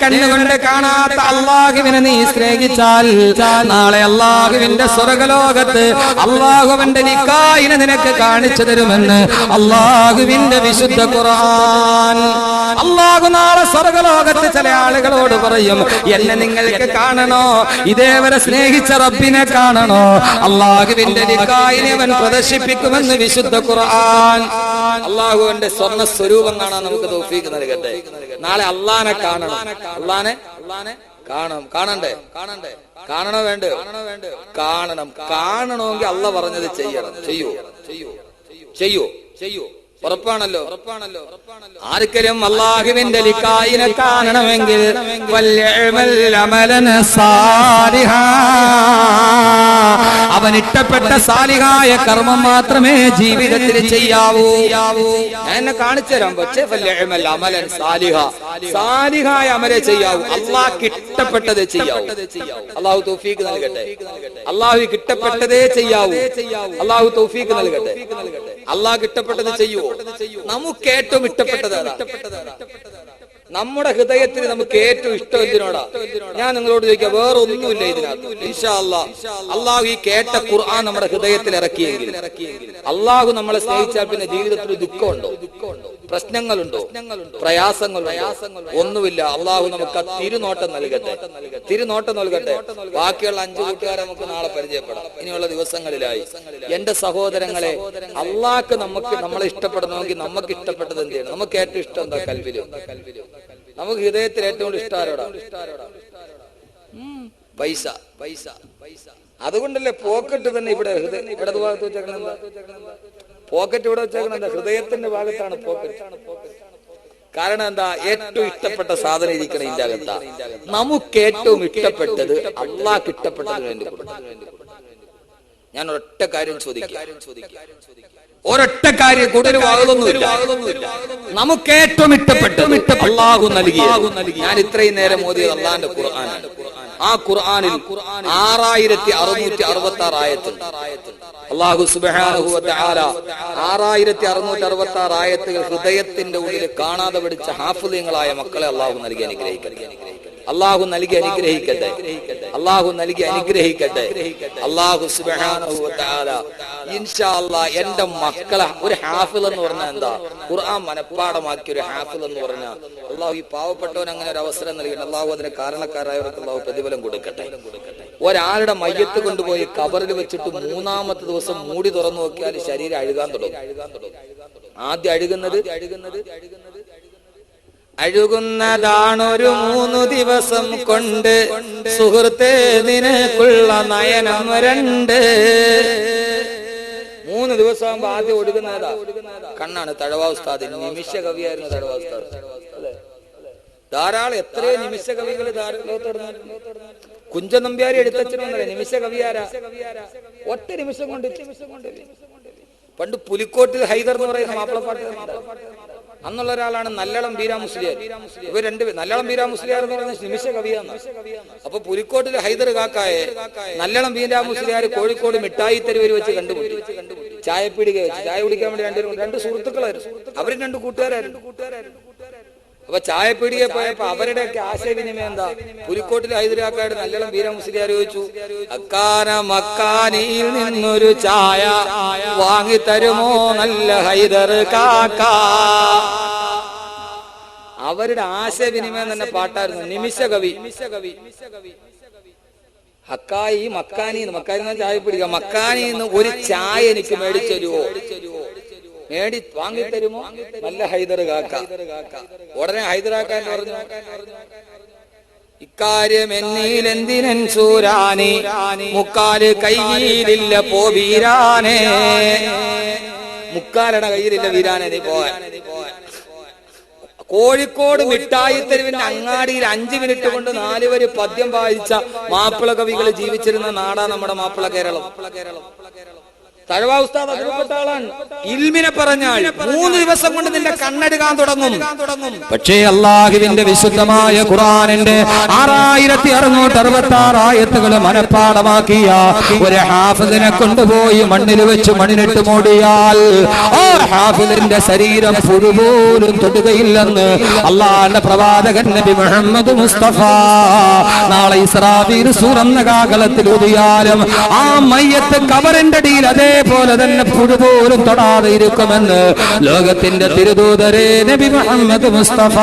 കണ്ണുകൊണ്ട് കാണാത്ത അള്ളാഹുവിനെ നീ സ്നേഹിച്ചാൽ നാളെ അള്ളാഹുവിന്റെ സ്വർഗലോകത്ത് അള്ളാഹുവിന്റെ നിക്കായിനെ നിനക്ക് കാണിച്ചു തരുമെന്ന് അള്ളാഹുവിന്റെ വിശുദ്ധ ഖുർആൻ. അള്ളാഹു നാളെ സ്വർഗലോകത്ത് ചില ആളുകളോട് പറയും എന്നെ നിങ്ങൾക്ക് കാണണോ? ഇതേവരെ സ്നേഹിച്ച റബ്ബിനെ കാണണോ? അള്ളാഹുവിന്റെ നിക്കായിനെ അവൻ പ്രദർശിപ്പിക്കുമെന്ന് വിശുദ്ധ ഖുർആൻ. അള്ളാഹുവിന്റെ സ്വർണ സ്വരൂപം കാണാൻ നമുക്ക് നൽകട്ടെ. നാളെ അള്ളാനെ കാണണം. അള്ളാനെ അള്ളാനെ കാണണം കാണണ്ടേ? കാണണ്ടേ കാണണോ വേണ്ട കാണണം. കാണണമെങ്കിൽ അള്ള പറഞ്ഞത് ചെയ്യണം. ചെയ്യൂ? ചെയ്യൂ? ചെയ്യൂ? ചെയ്യൂ? ഉറപ്പാണല്ലോ? ഉറപ്പാണല്ലോ ആർക്കരും അള്ളാഹുവിന്റെ ലിക്കായിനെ കാണണമെങ്കിൽ. അവൻ ഇഷ്ടപ്പെട്ട സാലിഹായ കർമ്മം മാത്രമേ ജീവിതത്തിൽ ചെയ്യാവൂ. എന്നെ കാണിച്ചു തരാം പക്ഷേ അമലൻ സാലിഹ. സാലിഹായ അമലെ ചെയ്യാവൂ. അള്ളാഹ് കിട്ടപ്പെട്ടത് ചെയ്യാവൂ. അള്ളാഹു തൗഫീഖ് നൽകട്ടെ. അള്ളാഹു കിട്ടപ്പെട്ടതേ ചെയ്യാവൂ. അള്ളാഹു തൗഫീഖ് നൽകട്ടെ. അള്ളാഹ് കിട്ടപ്പെട്ടത് ചെയ്യുവോ? നമുക്ക് ഏറ്റവും ഇഷ്ടപ്പെട്ടത്? നമ്മുടെ ഹൃദയത്തിന് നമുക്ക് ഏറ്റവും ഇഷ്ടം എന്തിനോടാ? ഞാൻ നിങ്ങളോട് ചോദിക്കാം വേറെ ഒന്നുമില്ല ഇതിനകത്ത്. ഇൻഷാ അള്ളാഹു ഈ കേട്ട ഖുർആൻ നമ്മുടെ ഹൃദയത്തിൽ ഇറക്കിയെങ്കിൽ അള്ളാഹു നമ്മളെ സ്നേഹിച്ചാൽ പിന്നെ ജീവിതത്തിൽ ദുഃഖമുണ്ടോ? ദുഃഖമുണ്ടോ? പ്രശ്നങ്ങളുണ്ടോ? പ്രയാസങ്ങളുണ്ടോ? ഒന്നുമില്ല. അള്ളാഹു നമുക്ക് തിരുനോട്ടം നൽകട്ടെ. തിരുനോട്ടം നൽകട്ടെ. ബാക്കിയുള്ള അഞ്ചു കൂട്ടുകാരെ നമുക്ക് നാളെ പരിചയപ്പെടാം. ഇനിയുള്ള ദിവസങ്ങളിലായി. എന്റെ സഹോദരങ്ങളെ അള്ളാഹ്ക്ക് നമുക്ക് നമ്മളെ ഇഷ്ടപ്പെടണമെങ്കിൽ നമുക്ക് ഇഷ്ടപ്പെട്ടത് എന്ത് ചെയ്യണം നമുക്ക് ഏറ്റവും ഇഷ്ടം എന്താ കൽവിലും നമുക്ക് ഹൃദയത്തിൽ ഏറ്റവും കൂടുതൽ ഇഷ്ടം ആരോടാ? പൈസ. പൈസ പൈസ അതുകൊണ്ടല്ലേ പോക്കറ്റ് തന്നെ ഇവിടെ ഹൃദയ പോക്കറ്റ് ഇവിടെ വെച്ചേക്കുന്നുണ്ട് ഹൃദയത്തിന്റെ ഭാഗത്താണ് പോക്കറ്റ്. കാരണം എന്താ? ഏറ്റവും ഇഷ്ടപ്പെട്ട സാധനം ഇരിക്കണം ഇതിന്റെ അകത്താ നമുക്ക് ഏറ്റവും ഇഷ്ടപ്പെട്ടത് അള്ളാഹ് ഇഷ്ടപ്പെട്ടത് വേണ്ടി ഞാൻ ഒരൊറ്റ കാര്യം ചോദിക്കാം. ഒരൊറ്റ കാര്യം കൂടുതൽ വാകുന്നൊന്നുമില്ല നമുക്ക് ഏറ്റവും ഇഷ്ടപ്പെട്ടത് അള്ളാഹു നൽകി ഞാൻ ഇത്രയും നേരം മോദി അള്ളാഹിന്റെ ഖുർആാനാണ്. ആ ഖുർആാനിൽ ആറായിരത്തി അറുന്നൂറ്റി അറുപത്തി ആറ് ആയത്തുണ്ട്. അള്ളാഹു തആല ആറായിരത്തി അറുന്നൂറ്റി അറുപത്തി ആറ് ആയത്തുകൾ ഹൃദയത്തിന്റെ ഉള്ളിൽ കാണാതെ പിടിച്ച ഹാഫുദയങ്ങളായ മക്കളെ അള്ളാഹു നൽകി അനുഗ്രഹിക്കട്ടെ. അള്ളാഹു നൽകി അനുഗ്രഹിക്കട്ടെ. അള്ളാഹു നൽകി അനുഗ്രഹിക്കട്ടെ. അള്ളാഹു ഇൻഷാ എന്റെ മക്കളെ ഒരു ഹാഫിൽ എന്ന് പറഞ്ഞാൽ എന്താ? ഖുർആൻ മനഃപ്പാടമാക്കി ഒരു ഹാഫിൽ എന്ന് പറഞ്ഞാൽ അള്ളാഹു ഈ പാവപ്പെട്ടവൻ അങ്ങനെ ഒരു അവസരം നൽകി അള്ളാഹു അതിന് കാരണക്കാരായവർക്ക് അള്ളാഹു പ്രതിഫലം കൊടുക്കട്ടെ. ഒരാളുടെ മയ്യത്ത് കൊണ്ടുപോയി കബറിൽ വെച്ചിട്ട് മൂന്നാമത്തെ ദിവസം മൂടി തുറന്നു നോക്കിയാൽ ശരീരം അഴുകാൻ തുടങ്ങും. ആദ്യം അഴുകുന്നത് അഴുകുന്നത് അഴുകുന്നതാണൊരു മൂന്നു ദിവസം കൊണ്ട് സുഹൃത്തെ നയനം രണ്ട്. മൂന്ന് ദിവസം ആകുമ്പോ ആദ്യം ഒഴുകുന്നതാ. കണ്ണാണ് തഴവാസ്താദിന് നിമിഷ കവിയായിരുന്നു തഴവാസ്താദ് ധാരാളം എത്രയോ നിമിഷ കവികൾ കുഞ്ചൻ നമ്പ്യാരി എടുത്തച്ഛനൊന്നല്ലേ നിമിഷ കവിയാരാ ഒറ്റ നിമിഷം കൊണ്ട് പണ്ട് പുലിക്കോട്ടിൽ ഹൈദർ എന്ന് പറയുന്ന മാപ്പിളപ്പാട്ട് അന്നുള്ള ഒരാളാണ് നല്ലളം ബീരാ മുസ്ലിയാർ ഇവർ രണ്ട് നല്ലളം ബീരാ മുസ്ലിയാർ എന്ന് പറയുന്ന നിമിഷ കവിയാണ് അപ്പൊ പുലിക്കോട്ടിൽ ഹൈദർ കാക്കായെ നല്ലളം ബീരാ മുസ്ലിയാർ കോഴിക്കോട് മിഠായി തെരുവിൽ വെച്ച് കണ്ടുമുട്ടി. ചായപ്പിടിക വെച്ച് ചായ കുടിക്കാൻ വേണ്ടി രണ്ടു രണ്ട് സുഹൃത്തുക്കളായിരുന്നു. അവരും രണ്ട് കൂട്ടുകാരായിരുന്നു. കൂട്ടുകാരായിരുന്നു. അപ്പൊ ചായപ്പീടിയെ പോയപ്പോ അവരുടെയൊക്കെ ആശയവിനിമയം എന്താ? പുലിക്കോട്ടിൽ ഹൈദരാക്കാട് നല്ലോണം വീര മുസ്ലിയാർ ചോദിച്ചു അക്കാന മക്കാനിയിൽ നിന്നൊരു ചായ വാങ്ങി തരുമോ നല്ല ഹൈദർ കാക്ക? അവരുടെ ആശയവിനിമയം തന്നെ പാട്ടായിരുന്നു നിമിഷ കവി ഹക്കായി മക്കാനി മക്കാനി ചായ പിടിക്കുക മക്കാനി ഒരു ചായ എനിക്ക് മേടിച്ചു തരുമോ മേടി വാങ്ങി തരുമോ നല്ല ഹൈദർ കാക്ക. ഉടനെ ഹൈദറാക്കാൻ പറഞ്ഞു. ഇക്കാര്യം എന്നീലെന്തിനൻ സൂരാനി? മുക്കാൽ കയ്യിലില്ല പോ വീരാനേ. മുക്കാലട കയ്യിലില്ല വീരാനെ നീ പോവാൻ. കോഴിക്കോട് മിഠായി തെരുവിന്റെ അങ്ങാടിയിൽ അഞ്ചു മിനിറ്റ് കൊണ്ട് നാല് വരി പദ്യം വായിച്ച മാപ്പിള കവികൾ ജീവിച്ചിരുന്ന നാടാണ് നമ്മുടെ മാപ്പിള കേരളം. തഴവ ഉസ്താദ് അതിൽപ്പെട്ട ആളാണ് ഇൽമിനെ പറഞ്ഞാൽ മൂന്ന് ദിവസം കൊണ്ട് നിന്റെ കണ്ണെടുക്കാൻ തുടങ്ങും. പക്ഷേ അള്ളാഹുവിന്റെ വിശുദ്ധമായ ഖുറാനിന്റെ ആറായിരത്തി അറുന്നൂറ്റി അറുപത്തി ആറ് ആയത്തുകൾ മനഃപ്പാടമാക്കിയ ഒരു ഹാഫിദിനെ കൊണ്ടുപോയി മണ്ണിൽ വെച്ച് മണ്ണിനിട്ട് മൂടിയാൽ ആ ഹാഫിദിന്റെ ശരീരം പുഴുപോലും തൊടുകയില്ലെന്ന് അള്ളാഹിന്റെ പ്രവാചകൻ നബി മുഹമ്മദ് മുസ്തഫ നാളെ ഇസ്രാബീർ സൂറന്ന കാകലത്തിൽ ഉദിയാലും ആ മയ്യത്ത് കവറിന്റെ അടിയിൽ അതേപോലെ തന്നെ പുഴുപോലും തൊടാതെ ഇരിക്കുമെന്ന് ലോകത്തിന്റെ തിരുദൂതരേ നബി മുഹമ്മദ് മുസ്തഫ.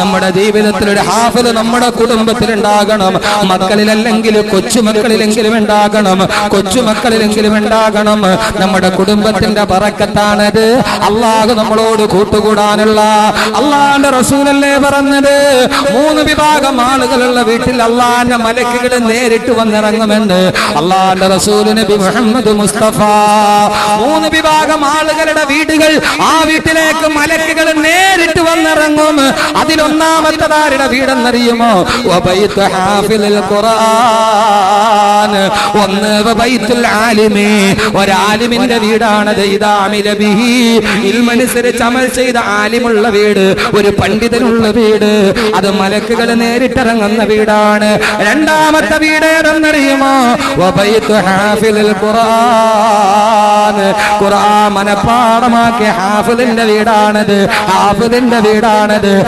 നമ്മുടെ ജീവിതത്തിൽ ഒരു ഹാഫിദ് നമ്മുടെ കുടുംബത്തിൽ ഉണ്ടാകണം മക്കളിലല്ലെങ്കിൽ കൊച്ചുമക്കളിലെങ്കിലും ഉണ്ടാകണം. കൊച്ചുമക്കളിലെങ്കിലും ഉണ്ടാകണം. നമ്മുടെ കുടുംബത്തിന്റെ പറക്കത്താണത്. അള്ളാഹു നമ്മളോട് കൂട്ടുകൂടാനുള്ള അള്ളാന്റെ റസൂലല്ലേ പറഞ്ഞത്? മൂന്ന് വിഭാഗം ആളുകളുള്ള വീട്ടിൽ അള്ളാന്റെ മലക്കുകൾ നേരിട്ട് വന്നിറങ്ങുമെന്ന് അള്ളാന്റെ റസൂൽ നബി മുഹമ്മദ് മുസ്തഫ. മൂന്ന് വിഭാഗം ആളുകളുടെ വീടുകൾ ആ വീട്ടിലേക്ക് മലക്കുകൾ നേരിട്ട് വന്നിറങ്ങും. അതിലൊന്നാമത്തതാരുടെ വീടെന്നറിയുമോ ആരുടെ വീടെന്നറിയുമോ ഒന്ന് ഒരാലിമിന്റെ വീടാണത് ഇൽമനുസരിച്ച് അമൽ ചെയ്ത ആലിമുള്ള വീട് ഒരു പണ്ഡിതനുള്ള വീട്. അത് മലക്കുകൾ നേരിട്ടിറങ്ങുന്ന വീടാണ്. രണ്ടാമത്തെ വീട് ഏതെന്നറിയുമോ? ഖുർആൻ. മനപ്പാടമാക്കിയ ഹാഫിലിന്റെ വീടാണത്. ഹാഫിലിന്റെ വീടാണത്.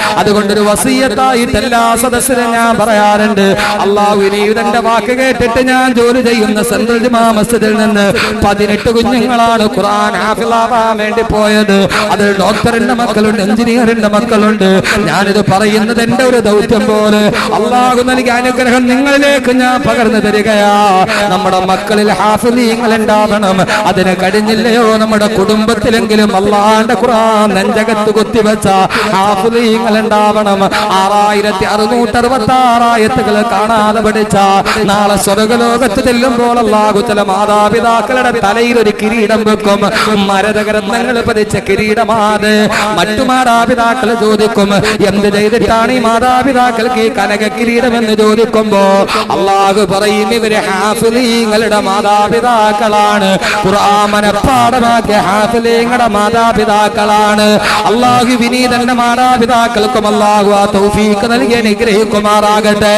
അതുകൊണ്ടൊരു വസീയത്തായിട്ട് എല്ലാ സദസ്സിലും ഞാൻ പറയാറുണ്ട്. അള്ളാഹുവിനെ ഇതെന്റെ വാക്ക് കേട്ടിട്ട് ഞാൻ ജോലി ചെയ്യുന്ന സെൻട്രൽ ജുമാ മസ്ജിദിൽ നിന്ന് പതിനെട്ട് കുഞ്ഞുങ്ങളാണ് ഖുർആൻ ഹാഫിളാവാൻ വേണ്ടി പോയത്. അത് ഡോക്ടറിന്റെ മക്കളുണ്ട് എഞ്ചിനീയറിന്റെ മക്കളുണ്ട്. ഞാനിത് പറയുന്നത് എന്റെ ഒരു ദൗത്യം പോലെ. അള്ളാഹു നൽകിയ അനുഗ്രഹം നിങ്ങളിലേക്ക് ഞാൻ പകർന്നു തരികയാ. നമ്മുടെ മക്കളിൽ ഹാഫിലീങ്ങൾ ഉണ്ടാവണം. അതിന് കഴിഞ്ഞില്ലയോ നമ്മുടെ കുടുംബത്തിലെങ്കിലും അള്ളാന്റെ ഖുർആൻ നെഞ്ചകത്ത് കുത്തിവെച്ച ഹാഫിലീങ്ങൾ ഉണ്ടാവണം. ആറായിരത്തി അറുന്നൂറ്റി അറുപത്തി ആറായത്തുകൾ കാണാതെ പഠിച്ച നാളെ സ്വർഗലോകത്ത് ചെല്ലുമ്പോൾ അള്ളാഹു ചില മാതാപിതാക്കളുടെ തലയിൽ ഒരു കിരീടം വെക്കും. മരതകരത്നങ്ങൾ പതിച്ച കിരീടമാത്. മറ്റു മാതാപിതാക്കൾ ചോദിക്കും എന്ത് ചെയ്തിട്ടാണ് ഈ മാതാപിതാക്കൾക്ക് ഈ കനക കിരീടം എന്ന് ചോദിക്കുമ്പോ അള്ളാഹു പറയും ഇവർ ഹാഫിലീങ്ങളുടെ മാതാപിതാക്കളാണ്. പുറാമന പാഠമാക്കിയ ഹാഫിലീങ്ങളുടെ മാതാപിതാക്കളാണ്. അള്ളാഹു വിനീതന്റെ മാതാപിതാക്കൾക്കും അള്ളാഹു നൽകി അനുഗ്രഹിക്കുമാറാകട്ടെ.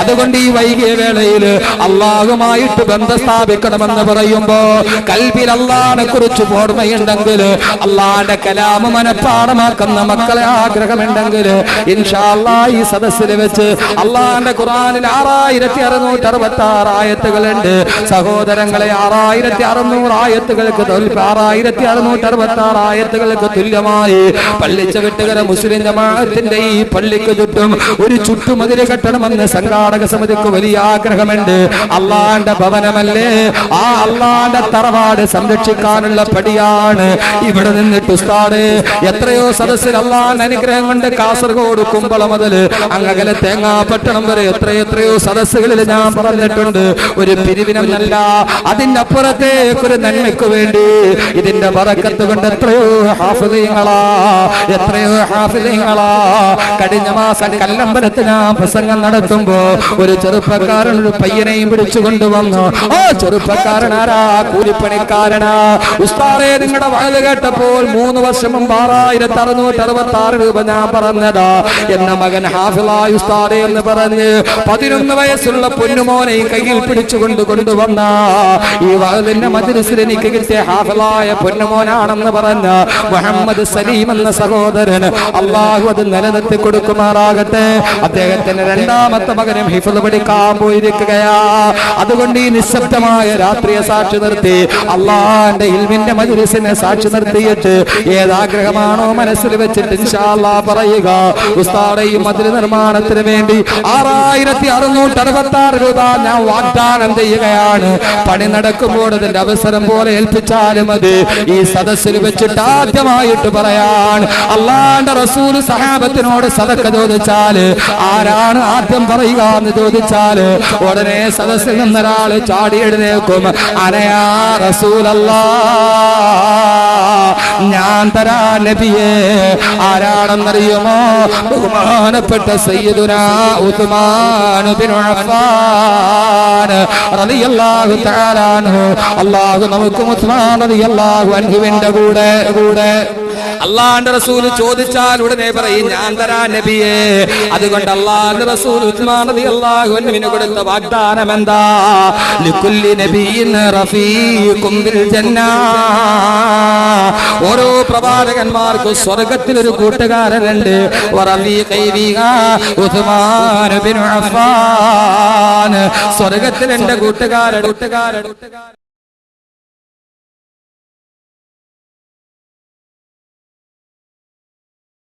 അതുകൊണ്ട് ഈ വൈകിയ വേളയിൽ അള്ളാഹുമായിട്ട് ബന്ധം സ്ഥാപിക്കണമെന്ന് പറയുമ്പോ കൽബിൽ അള്ളാഹിനെ കുറിച്ച് ഓർമ്മയുണ്ടെങ്കിൽ അള്ളാഹിന്റെ കലാമ മനഃപ്പാടമാക്കുന്ന മക്കളെ ആഗ്രഹമുണ്ടെങ്കിൽ ഈ സദസ്സിൽ വെച്ച് അള്ളാഹിന്റെ ഖുറാനിൽ ആറായിരത്തി അറുന്നൂറ്റി അറുപത്തി ആറ് ആയത്തുകളുണ്ട്. സഹോദരങ്ങളെ ആറായിരത്തി അറുന്നൂറ് ആയത്തുകൾക്ക് ആറായിരത്തി അറുന്നൂറ്റി അറുപത്തി ആറ് ആയത്തുകൾക്ക് തുല്യമായി പള്ളിച്ച വിട്ടുകര മുസ്ലിം ജമാഅത്തിന്റെ പള്ളിക്ക് ചുറ്റും ഒരു ചുറ്റുമതിര കെട്ടണമെന്ന് സംഘാടക സമിതിക്ക് വലിയ ആഗ്രഹമുണ്ട്. അള്ളാന്റെ ഭവനമല്ലേ? ആ അള്ളാന്റെ തറവാട് സംരക്ഷിക്കാനുള്ള പടിയാണ് ഇവിടെ നിന്നിട്ട് ഉസ്താട് എത്രയോ സദസ്സിൽ അള്ളാന്റെ അനുഗ്രഹം കൊണ്ട് കാസർഗോഡ് കുമ്പള മുതൽ അങ്ങകലെ തേങ്ങാപട്ടണം വരെ എത്രയെത്രയോ സദസ്സുകളിൽ ഞാൻ പറഞ്ഞിട്ടുണ്ട്. ഒരു പിരിവിനല്ല അതിന്റെ അപ്പുറത്തേക്ക് ഒരു നന്മയ്ക്ക് വേണ്ടി. ഇതിന്റെ പറക്കത്ത് കൊണ്ട് എത്രയോ ഹാഫിലിങ്ങളാ എത്രയോ ഹാഫിലിങ്ങളാ കഴിഞ്ഞ മാസം കല്ലമ്പലത്തിൽ ഞാൻ പ്രസംഗം നടത്തുമ്പോ ഒരു ചെറുപ്പക്കാരൻ ഒരു പയ്യനെയും പിടിച്ചു കൊണ്ടുവന്നു. ആ ചെറുപ്പക്കാരൻ ആരാ? കൂലിപ്പണിക്കാരനാ. ഉസ്താറെ നിങ്ങളുടെ വയത് കേട്ടപ്പോൾ മൂന്ന് വർഷം മുമ്പ് ആറായിരത്തി അറുന്നൂറ്റി അറുപത്തി ആറ് രൂപ ഞാൻ പറഞ്ഞതാ. എന്ന മകൻ ഹാഫിളായി ഉസ്താറെ എന്ന് പറഞ്ഞ് പതിനൊന്ന് വയസ്സുള്ള പൊന്നുമോനെ കയ്യിൽ പിടിച്ചുകൊണ്ട് കൊണ്ടുവന്ന. ഈ വകലിന്റെ മദ്രസിൽ എനിക്ക് കിട്ടിയ ഹാഫിലായ പൊന്നുമോനാണെന്ന് പറഞ്ഞ മുഹമ്മദ് സലീം എന്ന സഹോദരൻ അള്ളാഹു അത് നിലനിർത്തി കൊടുക്കുമാറാകട്ടെ. അദ്ദേഹത്തിന്റെ രണ്ടാമത്തെ മകനും ഹിഫുദ് പഠിക്കാൻ പോയിരിക്കുകയാ. അതുകൊണ്ട് ഈ നിശബ്ദമായ രാത്രിയെ സാക്ഷി നിർത്തി അള്ളാന്റെ ഇൽമിന്റെ മജുരസിനെ സാക്ഷി നിർത്തിയിട്ട് ഏതാഗ്രഹമാണോ മനസ്സിൽ വെച്ചിട്ട് പറയുക. ഉസ്താദെ ഈ മതിൽ നിർമ്മാണത്തിന് വേണ്ടി ആറായിരത്തി അറുന്നൂറ്റി അറുപത്തി ആറ് രൂപ ഞാൻ വാഗ്ദാനം ചെയ്യുകയാണ്. പണി നടക്കുമ്പോൾ അതിന്റെ അവസരം പോലെ ഏൽപ്പിച്ചാലും അത് ഈ സദസ്സിൽ വെച്ചിട്ട് ആദ്യമായിട്ട് പറയാൻ. അള്ളാന്റെ റസൂൽ സഹാബത്തിനോട് സദക്ക ചോദിച്ചാൽ ആരാണ് ആദ്യം പറയുക എന്ന് ചോദിച്ചാൽ ഉടനെ സദസ്സിൽ നിന്നൊരാൾ ചാടി എഴുന്നേക്കും അനയാ റസൂലല്ല ഞാൻ തരാ നബിയെ ആരാണെന്നറിയുമോ? ബഹുമാനപ്പെട്ട സയ്യിദുന ഉസ്മാൻ ബിൻ അഫ്ഫാൻ നമുക്ക് ഉസ്മാൻ റളിയല്ലാഹു അൻഹുവിന്റെ കൂടെ കൂടെ അള്ളാന്റെ റസൂൽ ചോദിച്ചാൽ ഉടനെ പറയും ഞാൻ തരാ നബിയെ. അതുകൊണ്ട് അള്ളാന്റെ റസൂൽ റളിയല്ലാഹു അൻഹുവിന് കൊടുത്ത വാഗ്ദാനം എന്താ? ലിക്കുല്ലി നബിയിൻ റഫീഖും ബിൽ ജന്ന. ഓരോ പ്രവാചകന്മാർക്കും സ്വർഗത്തിൽ ഒരു കൂട്ടുകാരനുണ്ട് ഉസ്മാൻ ബിൻ അഫ്ഫാൻ. സ്വർഗത്തിൽ എന്റെ കൂട്ടുകാരൻ കൂട്ടുകാരൻ.